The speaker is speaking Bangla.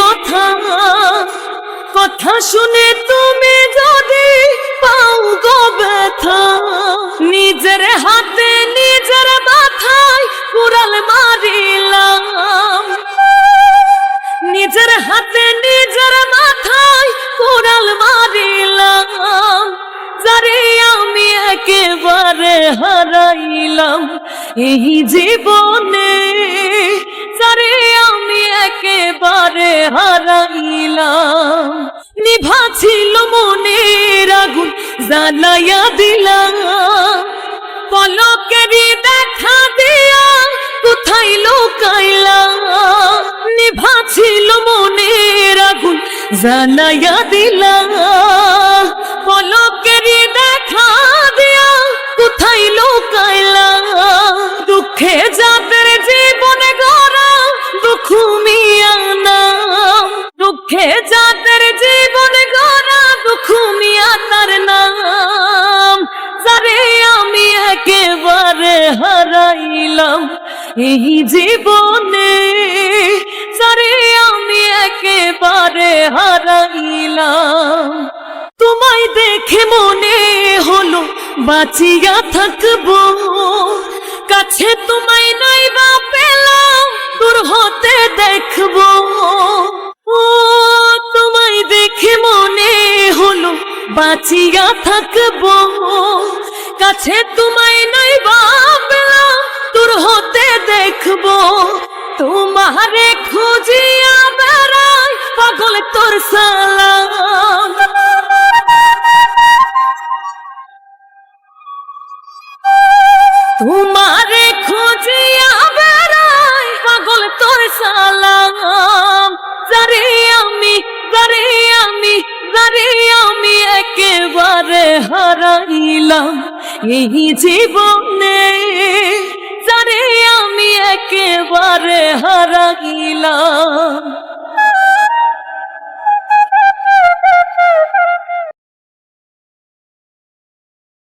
কথা কথা শুনে তুমি যদি পাও গো ব্যথা, নিজের হাতে, নিজের মাথায় কুড়াল মারিলাম। নিজের হাতে, নিজের মাথায় কোড়াল মারিলাম। যারে আমি একেবারে হারাইলাম, এই জীবনে যারে নিভা ছিল মনের আগুন, জ্বালাইয়া দিলাম পলকেরই দেখা দিয়া কোথায় লোকাইলা? নিভা ছিল মনের আগুন, জ্বালাইয়া দিলাম পলকেরই দেখা এই জীবনে যারে আমি একেবারে হারাইলাম, তোমায় দেখে মনে হলো বাঁচিয়া থাকব। কাছে তোমায় নাই বা পেলাম, দূর হতে দেখব। ও, তোমায় দেখে মনে হলো বাঁচিয়া থাকব। কাছে তোমায় নাই বা দেখব, তোমারে খুঁজিয়া বেড়াই পাগল তোর সালাম। তোমারে খুঁজিয়া বেড়াই পাগল তোর সালাম। যারে আমি যারে আমি যারে আমি একেবারে হারাইলাম এই জীবনে। যারে হারা হারাইলাম।